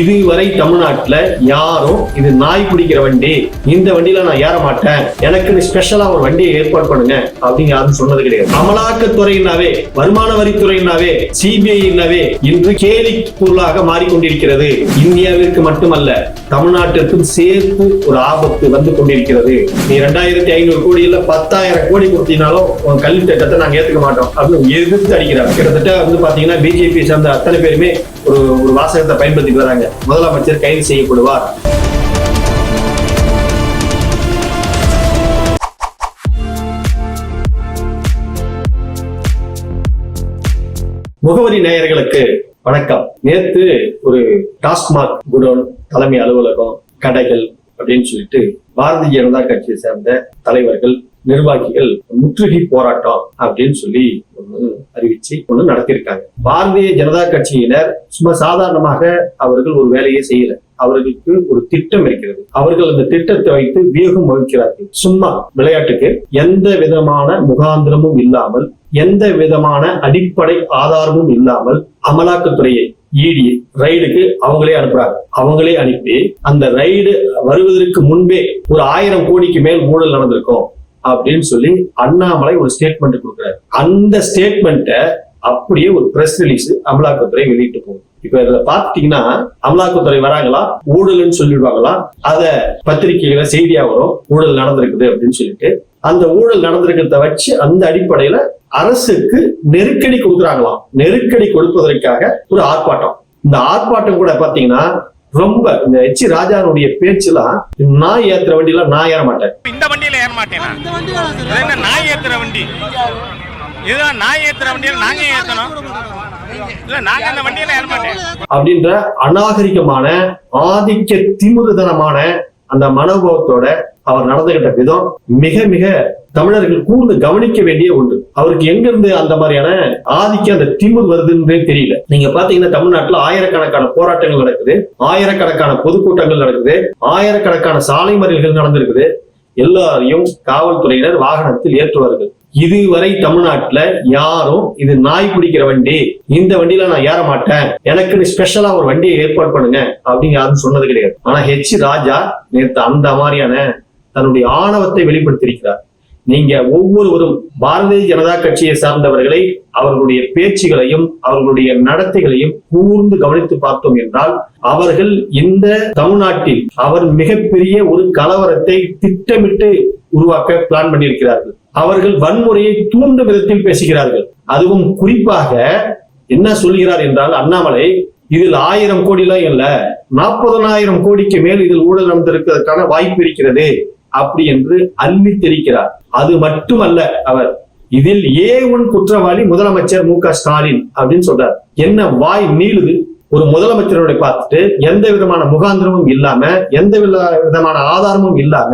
இதுவரை தமிழ்நாட்டுல யாரும் இது நாய் பிடிக்கிற வண்டி இந்த வண்டியில நான் ஏற மாட்டேன். எனக்கு ஸ்பெஷலா ஒரு வண்டியை ஏற்பாடு பண்ணுங்க அப்படின்னு யாரும் சொன்னது கிடையாது. அமலாக்கத்துறையினாவே வருமான வரித்துறையினாவே சிபிஐனாவே இன்று கேலி மாறிக்கொண்டிருக்கிறது. இந்தியாவிற்கு மட்டுமல்ல தமிழ்நாட்டிற்கும் சேர்த்து ஒரு ஆபத்து வந்து கொண்டிருக்கிறது. நீ ரெண்டாயிரத்தி ஐநூறு கோடி இல்ல பத்தாயிரம் கோடி கொடுத்தீங்கனாலும் உன் கல்வி திட்டத்தை நாங்க ஏத்துக்க மாட்டோம் அப்படின்னு எதிர்த்து அடிக்கிறாங்க கிட்டத்தட்ட வந்து பாத்தீங்கன்னா பிஜேபி சேர்ந்த அத்தனை பேருமே ஒரு ஒரு வாசகத்தை பயன்படுத்திட்டு வராங்க. முதலமைச்சர் கைது செய்யப்படுவார். முகவரி நேயர்களுக்கு வணக்கம். நேத்து ஒரு டாஸ்மாக் குடோன் தலைமை அலுவலகம் கடைகள் அப்படின்னு சொல்லிட்டு பாரதிய ஜனதா கட்சியை சேர்ந்த தலைவர்கள் நிர்வாகிகள் முற்றுகை போராட்டம் அப்படின்னு சொல்லி ஒண்ணு அறிவிச்சு ஒண்ணு நடத்தியிருக்காங்க. பாரதிய ஜனதா கட்சியினர் சும்மா சாதாரணமாக அவர்கள் ஒரு வேலையை செய்யல. அவர்களுக்கு ஒரு திட்டம் இருக்கிறது. அவர்கள் அந்த திட்டத்தை வைத்து வியூகம் வகிக்கிறார்கள். சும்மா விளையாட்டுக்கு எந்த விதமான முகாந்திரமும் இல்லாமல் எந்த விதமான அடிப்படை ஆதாரமும் இல்லாமல் அமலாக்கத்துறையை இடி ரைடுக்கு அவங்களே அனுப்புறாங்க. அவங்களே அனுப்பி அந்த ரைடு வருவதற்கு முன்பே ஒரு ஆயிரம் கோடிக்கு மேல் ஊழல் நடந்திருக்கும். அப்படின்னு சொல்லி அண்ணாமலை ஒரு ஸ்டேட்மெண்ட் கொடுக்குறாரு. அந்த ஸ்டேட்மெண்ட்டை அப்படியே ஒரு பிரஸ் ரிலீஸ் அமலாக்கத்துறை வெளியிட்டு போகுது. இப்ப இதுல பாத்தீங்கன்னா அமலாக்கத்துறை வராங்களா? ஊழல்னு சொல்லிடுவாங்களா? அத பத்திரிகைகளை செய்தியா வரும் ஊழல் நடந்திருக்குது அப்படின்னு சொல்லிட்டு அந்த ஊழல் நடந்திருக்கிறத வச்சு அந்த அடிப்படையில அரசுக்கு நெருக்கடி கொடுக்குறாங்களாம். நெருக்கடி கொடுப்பதற்காக ஒரு ஆர்ப்பாட்டம். இந்த ஆர்ப்பாட்டம் கூட பாத்தீங்கன்னா ரொம்ப இந்த எச் ராஜானுடைய பேச்சுலாம் நான் ஏத்துற வண்டியில நான் ஏற மாட்டேன். இந்த வண்டியில ஏற மாட்டேனா? நாய் ஏத்துற வண்டி. இதுதான் நாய் ஏத்துற வண்டியில நாங்க ஏத்தணும். இல்ல நாங்க அந்த வண்டியில ஏற மாட்டேன். அப்படின்ற அநாகரிகமான ஆதிக்க திமிருதனமான அந்த மனோபாவத்தோட அவர் நடந்துகிட்ட விதம் மிக மிக தமிழர்கள் கூர்ந்து கவனிக்க வேண்டிய ஒன்று. அவருக்கு எங்க இருந்து அந்த மாதிரியான ஆதிக்கம் அந்த திமுர் வருதுன்றே தெரியல. நீங்க பாத்தீங்கன்னா தமிழ்நாட்டுல ஆயிரக்கணக்கான போராட்டங்கள் நடக்குது ஆயிரக்கணக்கான பொதுக்கூட்டங்கள் நடக்குது ஆயிரக்கணக்கான சாலை மறியல்கள் நடந்திருக்குது. எல்லாரையும் காவல்துறையினர் வாகனத்தில் ஏற்றுவார்கள். இதுவரை தமிழ்நாட்டுல யாரும் இது நாய் பிடிக்கிற வண்டி இந்த வண்டியில நான் ஏற மாட்டேன் எனக்கு ஸ்பெஷலா ஒரு வண்டியை ஏற்பாடு பண்ணுங்க அப்படின்னு யாரும் சொன்னது கிடையாது. ஆனா ஹெச் ராஜா நேத்து அந்த மாதிரியான தன்னுடைய ஆணவத்தை வெளிப்படுத்தியிருக்கிறார். நீங்க ஒவ்வொருவரும் பாரதிய ஜனதா கட்சியை சார்ந்தவர்களை அவர்களுடைய பேச்சுகளையும் அவர்களுடைய நடத்தைகளையும் கூர்ந்து கவனித்து பார்த்தோம் என்றால் அவர்கள் இந்த தமிழ்நாட்டில் அவர் மிகப்பெரிய ஒரு கலவரத்தை திட்டமிட்டு உருவாக்க பிளான் பண்ணியிருக்கிறார்கள். அவர்கள் வன்முறையை தூண்டும் விதத்தில் பேசுகிறார்கள். அதுவும் குறிப்பாக என்ன சொல்கிறார் என்றால் அண்ணாமலை இதில் ஆயிரம் கோடி எல்லாம் இல்ல நாற்பதனாயிரம் கோடிக்கு மேல் இதில் ஊழல் நடந்திருக்கிறதுக்கான வாய்ப்பு இருக்கிறது. அப்படி என்று அள்ளி தெரிக்கிறார். அது மட்டுமல்ல அவர் இதில் ஏ உன் குற்றவாளி முதலமைச்சர் மு க ஸ்டாலின் அப்படின்னு சொல்றார். என்ன வாய் நீளுது? ஒரு முதலமைச்சரோட பார்த்துட்டு எந்த விதமான முகாந்திரமும் இல்லாம எந்த வித- விதமான ஆதாரமும் இல்லாம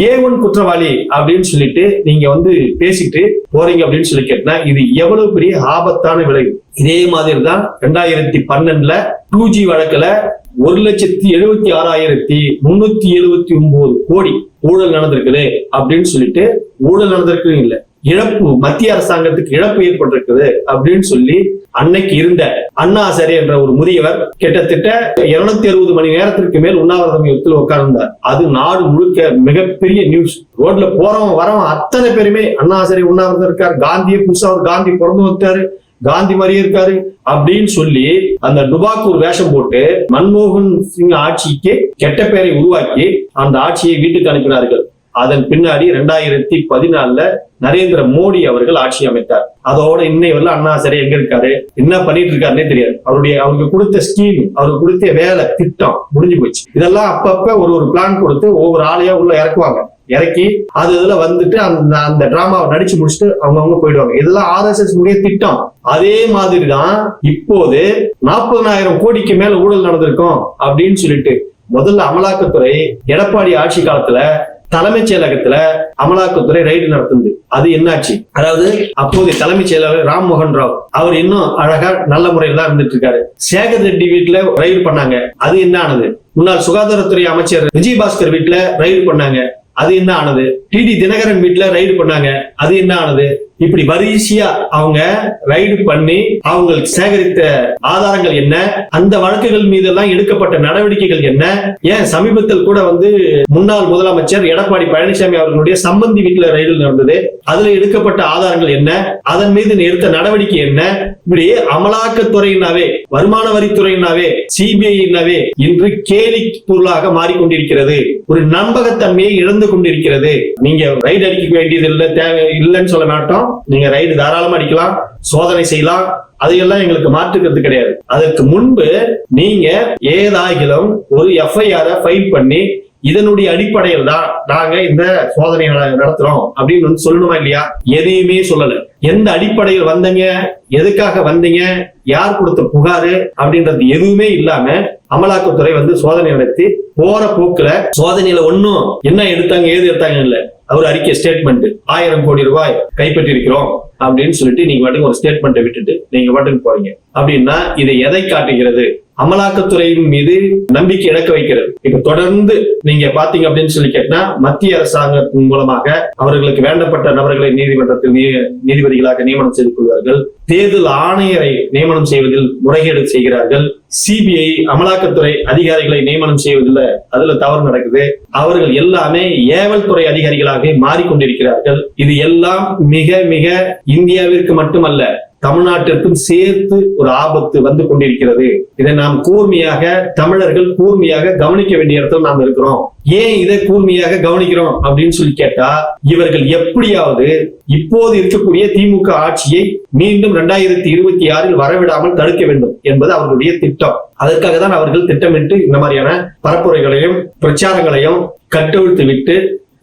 ஏ ஒன் குற்றவாளி அப்படின்னு சொல்லிட்டு நீங்க வந்து பேசிட்டு போறீங்க அப்படின்னு சொல்லி கேட்டா இது எவ்வளவு பெரிய ஆபத்தான விளைவு. இதே மாதிரி தான் ரெண்டாயிரத்தி பன்னெண்டுல டூ ஜி வழக்குல ஒரு லட்சத்தி எழுபத்தி ஆறாயிரத்தி முன்னூத்தி எழுபத்தி ஒன்பது கோடி ஊழல் நடந்திருக்குது அப்படின்னு சொல்லிட்டு ஊழல் நடந்திருக்கு இல்லை. இழப்பு மத்திய அரசாங்கத்துக்கு இழப்பு ஏற்பட்டிருக்குது அப்படின்னு சொல்லி அன்னைக்கு இருந்த அண்ணாசரி என்ற ஒரு முதியவர் கிட்டத்தட்ட இருநூத்தி அறுபது மணி நேரத்திற்கு மேல் உண்ணாவிரதம் யுத்தத்தில் உட்கார்ந்தார். அது நாடு முழுக்க மிகப்பெரிய நியூஸ் ரோட்ல போறவன் வரவன் அத்தனை பேருமே அண்ணாசரி உண்ணாவிரதம் இருக்கார். காந்தியை புதுசா அவர் காந்தி பிறந்து வந்தாரு காந்தி மாதிரியே இருக்காரு அப்படின்னு சொல்லி அந்த டுபாக்கூர் வேஷம் போட்டு மன்மோகன் சிங் ஆட்சிக்கு கெட்ட பெயரை உருவாக்கி அந்த ஆட்சியை வீட்டுக்கு அனுப்பினார்கள். அதன் பின்னாடி ரெண்டாயிரத்தி பதினாலுல நரேந்திர மோடி அவர்கள் ஆட்சி அமைத்தார். அதோட இன்னை வரல அண்ணா சரி எங்க இருக்காரு? என்ன பண்ணிட்டு இருக்காருன்னே தெரியாது. அவருடைய அவருக்கு கொடுத்த ஸ்கீம் அவருக்கு கொடுத்த வேலை திட்டம் முடிஞ்சு போச்சு. இதெல்லாம் அப்பப்ப ஒரு ஒரு பிளான் கொடுத்து ஒவ்வொரு ஆளையா உள்ள இறக்குவாங்க. இறக்கி அது இதுல வந்துட்டு அந்த அந்த டிராமாவை நடிச்சு முடிச்சுட்டு அவங்கவுங்க போயிடுவாங்க. இதெல்லாம் ஆர்எஸ்எஸ் உடைய திட்டம். அதே மாதிரி தான் இப்போது நாற்பதனாயிரம் கோடிக்கு மேல ஊழல் நடந்திருக்கும் அப்படின்னு சொல்லிட்டு முதல்ல அமலாக்கத்துறை எடப்பாடி ஆட்சி காலத்துல தலைமைச் செயலகத்துல அமலாக்கத்துறை ரைடு நடத்துது. அது என்னாச்சு? அதாவது அப்போதைய தலைமைச் செயலாளர் ராம் மோகன் ராவ் அவர் இன்னும் அழகா நல்ல முறையில் தான் இருந்துட்டு இருக்காரு. சேகர் ரெட்டி வீட்டுல ரைடு பண்ணாங்க. அது என்ன ஆனது? முன்னாள் சுகாதாரத்துறை அமைச்சர் விஜயபாஸ்கர் வீட்டுல ரைடு பண்ணாங்க. அது என்ன ஆனது? டிடி தினகரன் வீட்டுல ரைடு பண்ணாங்க. அது என்ன ஆனது? இப்படி வரிசையா அவங்க ரைடு பண்ணி அவங்களுக்கு சேகரித்த ஆதாரங்கள் என்ன? அந்த வழக்குகள் மீதெல்லாம் எடுக்கப்பட்ட நடவடிக்கைகள் என்ன? ஏன் சமீபத்தில் கூட வந்து முன்னாள் முதலமைச்சர் எடப்பாடி பழனிசாமி அவர்களுடைய சம்பந்தி வீட்டுல ரைடு நடந்தது. அதுல எடுக்கப்பட்ட ஆதாரங்கள் என்ன? அதன் மீது எடுத்த நடவடிக்கை என்ன? இப்படி அமலாக்கத்துறையினாவே வருமான வரித்துறையினாவே சிபிஐனாவே இன்று கேலி பொருளாக மாறிக்கொண்டிருக்கிறது. ஒரு நம்பகத்தன்மையை இழந்து கொண்டிருக்கிறது. நீங்க ரைடு அடிக்க வேண்டியது இல்ல தேவை இல்லைன்னு சொல்ல மாட்டோம். நீங்க ரைடு தாராளமா அடிக்கலாம் சோதனை செய்யலாம். அதையெல்லாம் எங்களுக்கு மாற்றுக்கிறது கிடையாது. அதற்கு முன்பு நீங்க ஏதாகிலும் ஒரு எஃப்ஐஆர் ஃபைல் பண்ணி இதனுடைய அடிப்படையில் தான் நாங்க இந்த சோதனை நடத்துறோம். அப்படின்னு வந்து சொல்லணுமா இல்லையா? எதையுமே சொல்லல. எந்த அடிப்படையில் வந்தீங்க? எதுக்காக வந்தீங்க? யார் கொடுத்த புகாரு? அப்படின்றது எதுவுமே இல்லாம அமலாக்கத்துறை வந்து சோதனை நடத்தி போற போக்குல சோதனையில ஒன்னும் என்ன எடுத்தாங்க ஏது எடுத்தாங்க இல்ல. அவர் அறிக்கை ஸ்டேட்மெண்ட் ஆயிரம் கோடி ரூபாய் கைப்பற்றி இருக்கிறோம் அப்படின்னு சொல்லிட்டு நீங்க பாட்டுக்கு ஒரு ஸ்டேட்மெண்ட்டை விட்டுட்டு நீங்க பாட்டுக்கு போறீங்க. அப்படின்னா இதை எதை காட்டுகிறது? அமலாக்கத்துறையின் மீது நம்பிக்கை இழக்க வைக்கிறது. இப்ப தொடர்ந்து நீங்க பாத்தீங்க அப்படின்னு சொல்லி கேட்டா மத்திய அரசாங்கத்தின் மூலமாக அவர்களுக்கு வேண்டப்பட்ட நபர்களை நீதிமன்றத்தில் நீ- நீதிபதிகளாக நியமனம் செய்து கொள்வார்கள். தேர்தல் ஆணையரை நியமனம் செய்வதில் முறைகேடு செய்கிறார்கள். சிபிஐ அமலாக்கத்துறை அதிகாரிகளை நியமனம் செய்வதில் அதுல தவறு நடக்குது. அவர்கள் எல்லாமே ஏவல் துறை அதிகாரிகளாக மாறிக்கொண்டிருக்கிறார்கள். இது எல்லாம் மிக மிக இந்தியாவிற்கு மட்டுமல்ல தமிழ்நாட்டிற்கும் சேர்த்து ஒரு ஆபத்து வந்து கொண்டிருக்கிறது. இதை நாம் கூர்மையாக தமிழர்கள் கூர்மையாக கவனிக்க வேண்டிய இடத்துல நாம் இருக்கிறோம். ஏன் இதை கூர்மையாக கவனிக்கிறோம் அப்படின்னு சொல்லி கேட்டா இவர்கள் எப்படியாவது இப்போது இருக்கக்கூடிய திமுக ஆட்சியை மீண்டும் இரண்டாயிரத்தி இருபத்தி ஆறில் வரவிடாமல் தடுக்க வேண்டும் என்பது அவர்களுடைய திட்டம். அதற்காக தான் அவர்கள் திட்டமிட்டு இந்த மாதிரியான பரப்புரைகளையும் பிரச்சாரங்களையும் கட்டவிழ்த்து விட்டு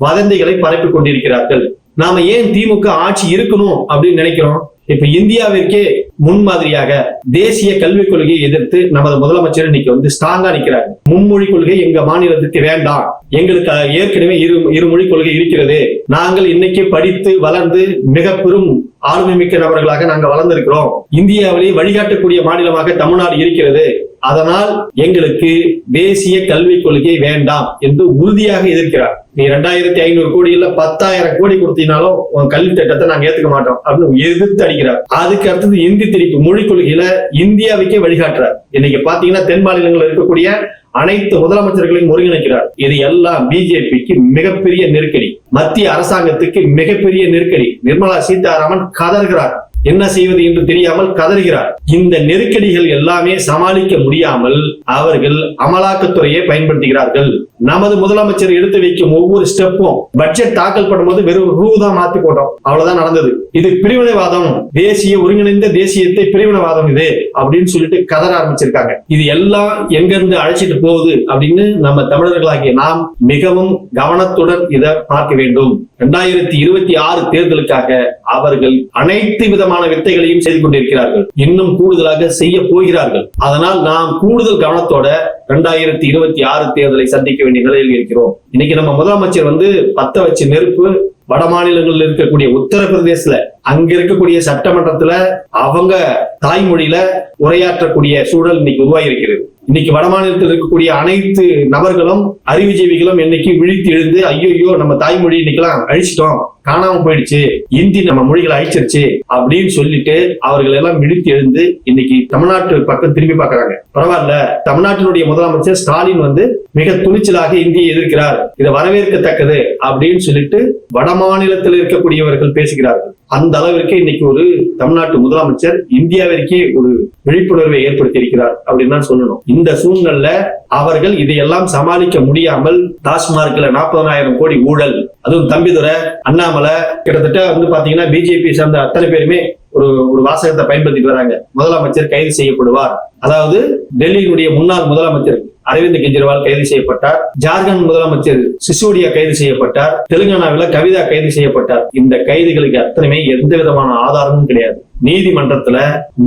வதந்திகளை பரப்பிக் கொண்டிருக்கிறார்கள். நாம ஏன் திமுக ஆட்சி இருக்கணும் அப்படின்னு நினைக்கிறோம்? இப்ப இந்தியாவிற்கே முன்மாதிரியாக தேசிய கல்விக் கொள்கையை எதிர்த்து நமது முதலமைச்சர் இன்னைக்கு வந்து ஸ்ட்ராங்கா நிக்கிறாங்க மும்மொழி கொள்கை எங்க மாநிலத்துக்கு வேண்டாம். எங்களுக்கு ஏற்கனவே இரு இருமொழி கொள்கை இருக்கிறது. நாங்கள் இன்னைக்கு படித்து வளர்ந்து மிக பெரும் ஆளுமை மிக்க நபர்களாக நாங்கள் வளர்ந்திருக்கிறோம். இந்தியாவிலே வழிகாட்டக்கூடிய மாநிலமாக தமிழ்நாடு இருக்கிறது. அதனால் எங்களுக்கு தேசிய கல்விக் கொள்கை வேண்டாம் என்று உறுதியாக எதிர்க்கிறார். நீ ரெண்டாயிரத்தி ஐநூறு கோடி இல்ல பத்தாயிரம் கோடி கொடுத்தீங்கனாலும் உன் கல்வி திட்டத்தை நாங்க ஏத்துக்க மாட்டோம் அப்படின்னு எதிர்த்து அடிக்கிறார். அதுக்கு அடுத்தது இந்தி திணிப்பு மொழி கொள்கையில இந்தியாவுக்கே வழிகாட்டுறார். இன்னைக்கு பாத்தீங்கன்னா தென் மாநிலங்களில் இருக்கக்கூடிய அனைத்து முதலமைச்சர்களையும் ஒருங்கிணைக்கிறார். இது எல்லாம் பிஜேபிக்கு மிகப்பெரிய நெருக்கடி. மத்திய அரசாங்கத்துக்கு மிகப்பெரிய நெருக்கடி. நிர்மலா சீதாராமன் கதறுகிறார். என்ன செய்வது என்று தெரியாமல் கதறுகிறார். இந்த நெருக்கடிகள் எல்லாமே சமாளிக்க முடியாமல் அவர்கள் அமலாக்கத்துறையை பயன்படுத்துகிறார்கள். நமது முதலமைச்சர் எடுத்து வைக்கும் ஒவ்வொரு ஸ்டெப்பும் பட்ஜெட் தாக்கல் பண்ணும்போது வெறும் ரூ தான் மாத்தி போட்டோம். அவ்வளவுதான் நடந்தது. இது பிரிவினைவாதம் தேசிய ஒருங்கிணைந்த தேசியத்தை பிரிவினைவாதம் இது அப்படின்னு சொல்லிட்டு கதற ஆரம்பிச்சிருக்காங்க. இது எல்லாம் எங்க இருந்து அழைச்சிட்டு போகுது அப்படின்னு நம்ம தமிழர்களாகிய நாம் மிகவும் கவனத்துடன் இதை பார்க்க வேண்டும். இரண்டாயிரத்தி இருபத்தி ஆறு தேர்தலுக்காக அவர்கள் அனைத்து விதமான வித்தைகளையும் செய்து கொண்டிருக்கிறார்கள். இன்னும் கூடுதலாக செய்ய போகிறார்கள். அதனால் நாம் கூடுதல் கவனத்தோட இரண்டாயிரத்தி இருபத்தி ஆறு தேர்தலை சந்திக்க வேண்டிய நிலையில் இருக்கிறோம். இன்னைக்கு நம்ம முதலமைச்சர் வந்து பத்த வச்சு நெருப்பு வட மாநிலங்களில் இருக்கக்கூடிய உத்தரப்பிரதேசல அங்க இருக்கக்கூடிய சட்டமன்றத்துல அவங்க தாய்மொழியில உரையாற்றக்கூடிய சூழல் இன்னைக்கு உருவாகியிருக்கிறது. இன்னைக்கு வடமாநிலத்தில் இருக்கக்கூடிய அனைத்து நபர்களும் அறிவுஜீவிகளும் இன்னைக்கு விழித்து எழுந்து ஐயோ நம்ம தாய்மொழி இன்னைக்கெல்லாம் அழிச்சிட்டோம் காணாம போயிடுச்சு இந்தி நம்ம மொழிகளை அழிச்சிருச்சு அப்படின்னு சொல்லிட்டு அவர்கள் எல்லாம் விழித்து எழுந்து இன்னைக்கு தமிழ்நாட்டு பக்கம் திரும்பி பார்க்கறாங்க. பரவாயில்ல தமிழ்நாட்டினுடைய முதலமைச்சர் ஸ்டாலின் வந்து மிக துணிச்சலாக இந்தியை எதிர்க்கிறார் இதை வரவேற்கத்தக்கது அப்படின்னு சொல்லிட்டு வட மாநிலத்தில் இருக்கக்கூடியவர்கள் பேசுகிறார்கள். அந்த அளவிற்கு இன்னைக்கு ஒரு தமிழ்நாட்டு முதலமைச்சர் இந்தியாவிற்கே ஒரு விழிப்புணர்வை ஏற்படுத்தி இருக்கிறார் அப்படின்னு தான் சொல்லணும். இந்த சூழ்நிலை அவர்கள் இதையெல்லாம் சமாளிக்க முடியாமல் டாஸ்மார்க்ல நாற்பதனாயிரம் கோடி ஊழல் அதுவும் தம்பிதுரை அண்ணாமலை கிட்டத்தட்ட வந்து பாத்தீங்கன்னா பிஜேபி சார்ந்த அத்தனை பேருமே ஒரு ஒரு வாசகத்தை பயன்படுத்திட்டு வராங்க. முதலமைச்சர் கைது செய்யப்படுவார். அதாவது டெல்லியினுடைய முன்னாள் முதலமைச்சர் அரவிந்த் கெஜ்ரிவால் கைது செய்யப்பட்டார். ஜார்க்கண்ட் முதலமைச்சர் சிசோடியா கைது செய்யப்பட்டார். தெலுங்கானாவில கவிதா கைது செய்யப்பட்டார். இந்த கைதுகளுக்கு அத்தனையுமே எந்த விதமான ஆதாரமும் கிடையாது. நீதிமன்றத்துல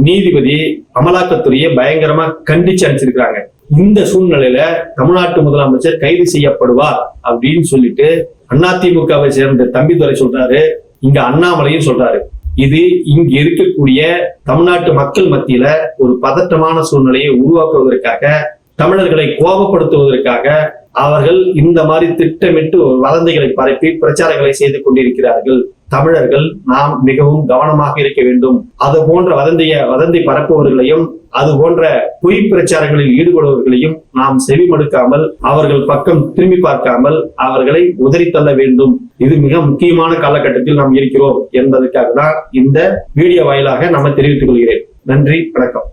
நீதிபதி அமலாக்கத்துறையை பயங்கரமா கண்டிச்சு அனுப்பிச்சிருக்காங்க இந்த சூழ்நிலையில தமிழ்நாட்டு முதலமைச்சர் கைது செய்யப்படுவார் அப்படின்னு சொல்லிட்டு அதிமுகவை சேர்ந்த தம்பிதுரை சொல்றாரு. இங்க அண்ணாமலையும் சொல்றாரு. இது இங்க இருக்கக்கூடிய தமிழ்நாட்டு மக்கள் மத்தியில ஒரு பதட்டமான சூழ்நிலையை உருவாக்குவதற்காக தமிழர்களை கோபப்படுத்துவதற்காக அவர்கள் இந்த மாதிரி திட்டமிட்டு வதந்திகளை பரப்பி பிரச்சாரங்களை செய்து கொண்டிருக்கிறார்கள். தமிழர்கள் நாம் மிகவும் கவனமாக இருக்க வேண்டும். அது போன்ற வதந்திய வதந்தி பரப்புபவர்களையும் அது போன்ற பொய் பிரச்சாரங்களில் ஈடுபடுபவர்களையும் நாம் செவிமடுக்காமல் அவர்கள் பக்கம் திரும்பி பார்க்காமல் அவர்களை உதறி தள்ள வேண்டும். இது மிக முக்கியமான காலகட்டத்தில் நாம் இருக்கிறோம் என்பதற்காக தான் இந்த வீடியோ வாயிலாக நம்ம தெரிவித்துக் கொள்கிறேன். நன்றி வணக்கம்.